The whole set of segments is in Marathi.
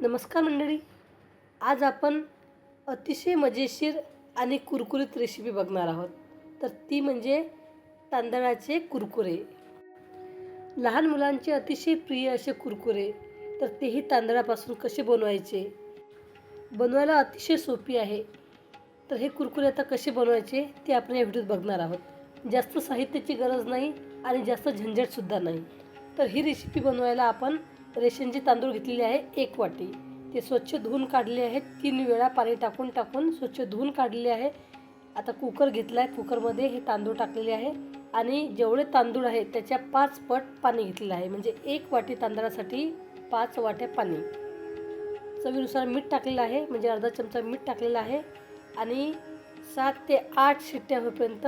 नमस्कार मंडळी. आज आपण अतिशय मजेशीर आणि कुरकुरीत रेसिपी बघणार आहोत. तर ती म्हणजे तांदळाचे कुरकुरे. लहान मुलांचे अतिशय प्रिय असे कुरकुरे. तर तेही तांदळापासून कसे बनवायचे? बनवायला अतिशय सोपी आहे. तर हे कुरकुरे आता कसे बनवायचे ते आपण या व्हिडिओत बघणार आहोत. जास्त साहित्याची गरज नाही आणि जास्त झंझटसुद्धा नाही. तर ही रेसिपी बनवायला आपण रेशनचे तांदूळ घेतलेले आहे एक वाटी. ते स्वच्छ धुवून काढले आहेत. तीन वेळा पाणी टाकून टाकून स्वच्छ धुवून काढले आहे. आता कुकर घेतला आहे कुकरमध्ये हे तांदूळ टाकलेले आहे. आणि जेवढे तांदूळ आहे त्याच्या पाच पट पाणी घेतलेलं आहे. म्हणजे एक वाटी तांदळासाठी पाच वाट्या पाणी. चवीनुसार मीठ टाकलेलं आहे. म्हणजे अर्धा चमचा मीठ टाकलेलं आहे. आणि सात ते आठ शिट्ट्या होईपर्यंत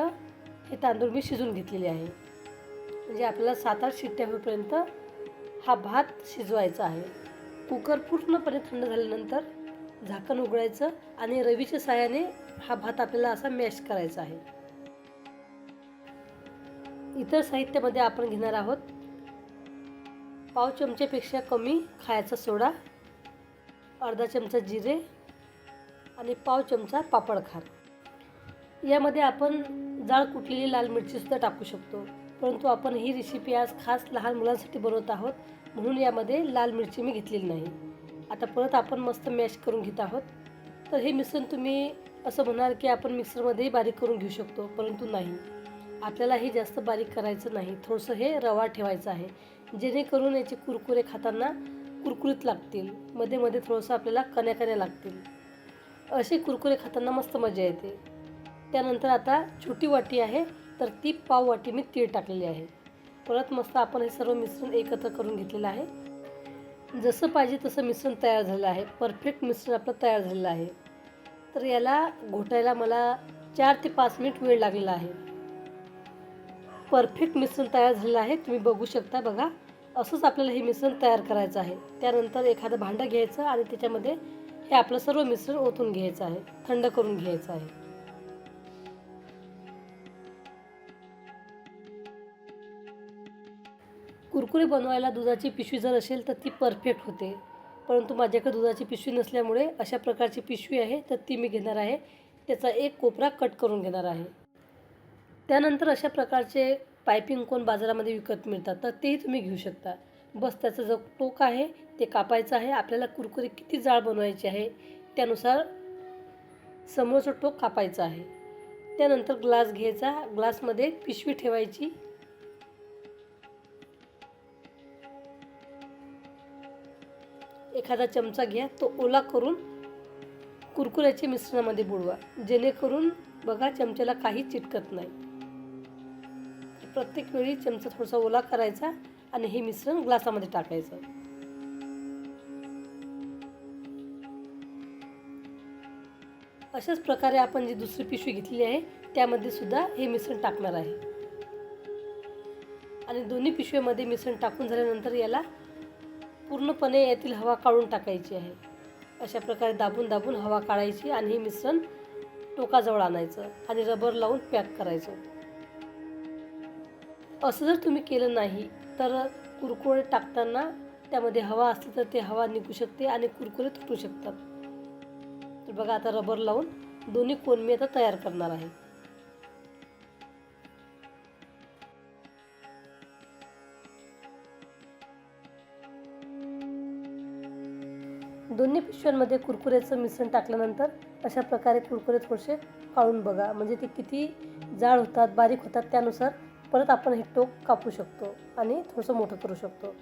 हे तांदूळ मी शिजून घेतलेले आहे. म्हणजे आपल्याला सात आठ शिट्ट्या होईपर्यंत हा भात शिजवायचा आहे. कुकर पूर्णपणे थंड झाल्यानंतर झाकण उघडायचं आणि रवीच्या साह्याने हा भात आपल्याला असा मॅश करायचा आहे. इतर साहित्यामध्ये आपण घेणार आहोत पाव चमच्यापेक्षा कमी खायचा सोडा अर्धा चमचा जिरे आणि पाव चमचा पापडखार यामध्ये आपण जाळ कुटलेली लाल मिरचीसुद्धा टाकू शकतो परंतु आपण ही रेसिपी आज खास लहान मुलांसाठी बनवत आहोत. म्हणून यामध्ये लाल मिरची मी घेतलेली नाही. आता परत आपण मस्त मॅश करून घेत आहोत. तर हे मिश्रण तुम्ही असं म्हणाल की आपण मिक्सरमध्येही बारीक करून घेऊ शकतो परंतु नाही. आपल्याला हे जास्त बारीक करायचं नाही. थोडंसं हे रवा ठेवायचं आहे. जेणेकरून याचे कुरकुरे खाताना कुरकुरीत लागतील. मध्ये मध्ये थोडंसं आपल्याला कण्या कण्या लागतील. असे कुरकुरे खाताना मस्त मजा येते. त्यानंतर आता छोटी वाटी आहे. तर ती पाव वाटी मी तीळ टाकलेली आहे. परत मस्त आपण हे सर्व मिश्रण एकत्र करून घेतलेलं आहे. जसं पाहिजे तसं मिश्रण तयार झालेलं आहे. परफेक्ट मिश्रण आपलं तयार झालेलं आहे. तर याला घोटायला मला चार ते पाच मिनिट वेळ लागलेला आहे. परफेक्ट मिश्रण तयार झालेलं आहे. तुम्ही बघू शकता बघा. असंच आपल्याला हे मिश्रण तयार करायचं आहे. त्यानंतर एखादं भांडं घ्यायचं आणि त्याच्यामध्ये हे आपलं सर्व मिश्रण ओतून घ्यायचं आहे. थंड करून घ्यायचं आहे. कुरकुरे बनवायला दुधाची पिशवी जर असेल तर ती परफेक्ट होते. परंतु माझ्याकडे दुधाची पिशवी नसल्यामुळे अशा प्रकारची पिशवी आहे तर ती मी घेणार आहे. त्याचा एक कोपरा कट करून घेणार आहे. त्यानंतर अशा प्रकारचे पायपिंग कोण बाजारामध्ये विकत मिळतात तर तेही तुम्ही घेऊ शकता. बस त्याचं जो टोक आहे ते कापायचं आहे. आपल्याला कुरकुरे किती जाळ बनवायचे आहे त्यानुसार समोरचं टोक कापायचं आहे. त्यानंतर ग्लास घ्यायचा. ग्लासमध्ये पिशवी ठेवायची. एखादा चमचा घ्या तो ओला करून कुरकुऱ्याच्या मिश्रणामध्ये बुडवा. जेणेकरून बघा चमच्याला काही चिटकत नाही. प्रत्येक वेळी चमचा थोडासा ओला करायचा आणि हे मिश्रण ग्लासामध्ये टाकायचं. अशाच प्रकारे आपण जी दुसरी पिशवी घेतली आहे त्यामध्ये सुद्धा हे मिश्रण टाकणार आहे. आणि दोन्ही पिशवीमध्ये मिश्रण टाकून झाल्यानंतर याला पूर्णपणे यातील हवा काढून टाकायची आहे. अशा प्रकारे दाबून दाबून हवा काढायची आणि हे मिश्रण टोकाजवळ आणायचं आणि रबर लावून पॅक करायचं. असं जर तुम्ही केलं नाही तर कुरकुरे टाकताना त्यामध्ये हवा असली तर ते हवा निघू शकते आणि कुरकुरे तुटू शकतात. तर बघा आता रबर लावून दोन्ही कोण मी आता तयार करणार आहे. दोन्ही पिशव्यांमध्ये कुरकुऱ्याचं मिश्रण टाकल्यानंतर अशा प्रकारे कुरकुरे थोडेसे काढून बघा. म्हणजे ते किती जाड होतात बारीक होतात त्यानुसार परत आपण हे टोक कापू शकतो आणि थोडंसं मोठं करू शकतो.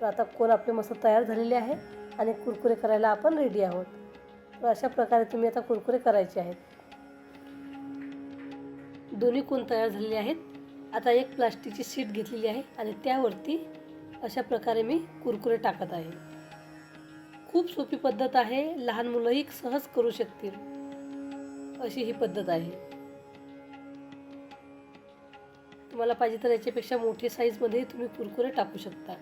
तर आता कोण आपले मस्त तयार झालेले आहे आणि कुरकुरे करायला आपण रेडी आहोत. तर अशा प्रकारे तुम्ही आता कुरकुरे करायचे आहेत. दोन्ही कोण तयार झालेले आहेत? आता एक प्लास्टिकची शीट घेतलेली आहे आणि त्यावरती अशा प्रकारे मी कुरकुरे टाकत आहे. खूप सोपी पद्धत आहे लहान मुलंही सहज करू शकतील. अशी ही पद्धत आहे. तुम्हाला पाहिजे तर याच्यापेक्षा मोठी साईजमध्ये तुम्ही कुरकुरे टाकू शकता.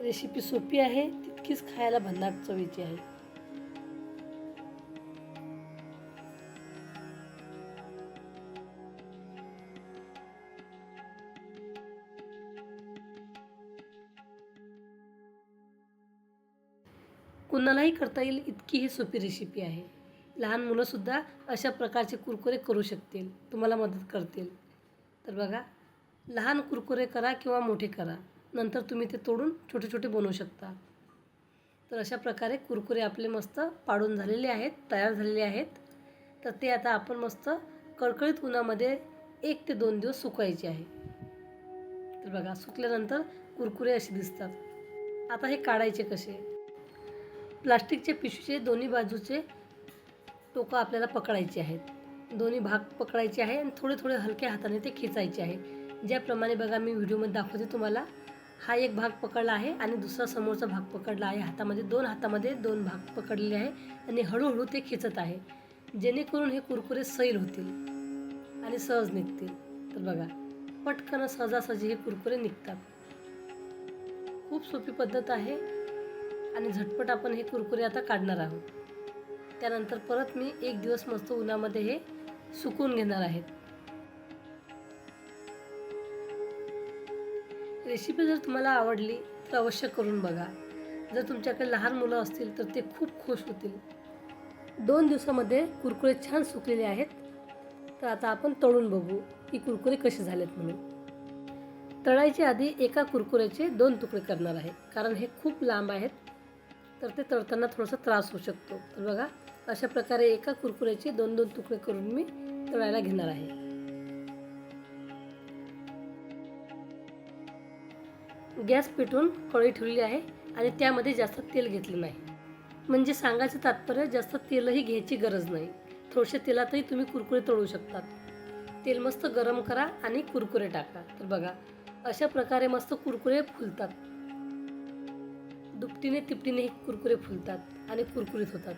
रेसिपी सोपी आहे तितकीच खायला भन्नाट चवीची आहे. कुणालाही करता येईल इतकी ही सोपी रेसिपी आहे. लहान मुलंसुद्धा अशा प्रकारचे कुरकुरे करू शकतील तुम्हाला मदत करतील. तर बघा लहान कुरकुरे करा किंवा मोठे करा नंतर तुम्ही ते तोडून छोटे छोटे बनवू शकता. तर अशा प्रकारे कुरकुरे आपले मस्त पाडून झालेले आहेत तयार झालेले आहेत. तर ते आता आपण मस्त कळकळीत उन्हामध्ये एक ते दोन दिवस सुकायचे आहे. तर बघा सुकल्यानंतर कुरकुरे असे दिसतात. आता हे काढायचे कसे? प्लास्टिकच्या पिशवीचे दोन्ही बाजूचे टोकं आपल्याला पकडायचे आहेत. दोन्ही भाग पकडायचे आहे आणि थोडे थोडे हलक्या हाताने ते खेचायचे आहे. ज्याप्रमाणे बघा मी व्हिडिओमध्ये दाखवते तुम्हाला. हा एक भाग पकडला आहे आणि दुसरा समोरचा भाग पकडला आहे. हातामध्ये दोन हातामध्ये दोन भाग पकडलेले आहे आणि हळूहळू ते खेचत आहे. जेणेकरून हे कुरकुरे सैल होतील आणि सहज निघतील. तर बघा पटकन सहजासहजी हे कुरकुरे निघतात. खूप सोपी पद्धत आहे. आणि झटपट आपण हे कुरकुरे आता काढणार आहोत. त्यानंतर परत मी एक दिवस मस्त उन्हामध्ये हे सुकून घेणार आहेत रेसिपी जर तुम्हाला आवडली तर अवश्य करून बघा. जर तुमच्याकडे लहान मुलं असतील तर ते खूप खुश होतील. दोन दिवसामध्ये कुरकुरे छान सुकलेले आहेत. तर आता आपण तळून बघू की कुरकुरे कसे झालेत म्हणून. तळायच्या आधी एका कुरकुऱ्याचे दोन तुकडे करणार आहे. कारण हे खूप लांब आहेत. तर ते तळताना थोडासा त्रास होऊ शकतो. तर बघा अशा प्रकारे एका कुरकुऱ्याचे दोन दोन तुकडे करून मी तळायला घेणार आहे. गॅस पेटून कळी ठेवली आहे आणि त्यामध्ये जास्त तेल घेतलं नाही. म्हणजे सांगायचं तात्पर्य जास्त तेलही घ्यायची गरज नाही. थोडशा तेलातही तुम्ही कुरकुरे तळू शकतात. तेल मस्त गरम करा आणि कुरकुरे टाका. तर बघा अशा प्रकारे मस्त कुरकुरे फुलतात. दुपटीने तिपटीने हे कुरकुरे फुलतात आणि कुरकुरीत होतात.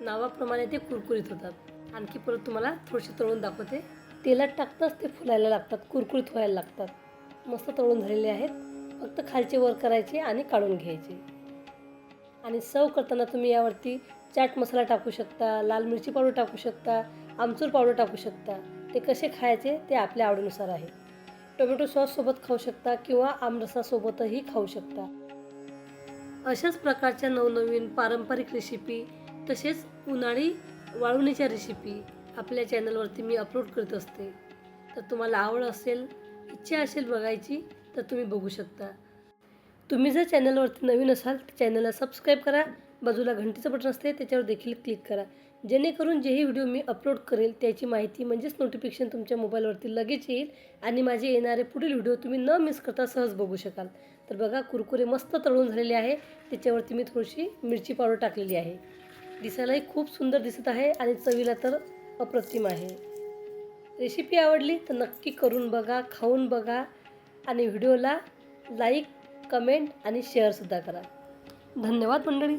नावाप्रमाणे ते कुरकुरीत होतात. आणखी परत तुम्हाला थोडेसे तळून दाखवते. तेलात टाकताच ते फुलायला लागतात कुरकुरीत व्हायला लागतात. मस्त तळून झालेले आहेत. फक्त खालचे वर करायचे आणि काढून घ्यायचे. आणि सर्व करताना तुम्ही यावरती चाट मसाला टाकू शकता लाल मिरची पावडर टाकू शकता आमचूर पावडर टाकू शकता. ते कसे खायचे ते आपल्या आवडीनुसार आहे. टोमॅटो सॉससोबत खाऊ शकता किंवा आमरसासोबतही खाऊ शकता. अशाच प्रकारच्या नवनवीन पारंपरिक रेसिपी तसेच उन्हाळी वाळवणीच्या रेसिपी आपल्या चॅनलवरती मी अपलोड करत असते. तर तुम्हाला आवड असेल इच्छा असेल बघायची तर तुम्ही बघू शकता. तुम्ही जर चॅनलवरती नवीन असाल तर चॅनलला सबस्क्राईब करा. बाजूला घंटीचं बटन असते त्याच्यावर देखील क्लिक करा. जेणेकरून जेही व्हिडिओ मी अपलोड करेल त्याची माहिती म्हणजेच नोटिफिकेशन तुमच्या मोबाईलवरती लगेच येईल आणि माझे येणारे पुढील व्हिडिओ तुम्ही न मिस करता सहज बघू शकाल. तर बघा कुरकुरे मस्त तळून झालेले आहे. त्याच्यावरती मी थोडीशी मिरची पावडर टाकलेली आहे. दिसायलाही खूप सुंदर दिसत आहे आणि चवीला तर अप्रतिम आहे. रेसिपी आवडली तर नक्की करून बघा खाऊन बघा आणि व्हिडिओला लाईक कमेंट आणि शेअरसुद्धा करा. धन्यवाद मंडळी.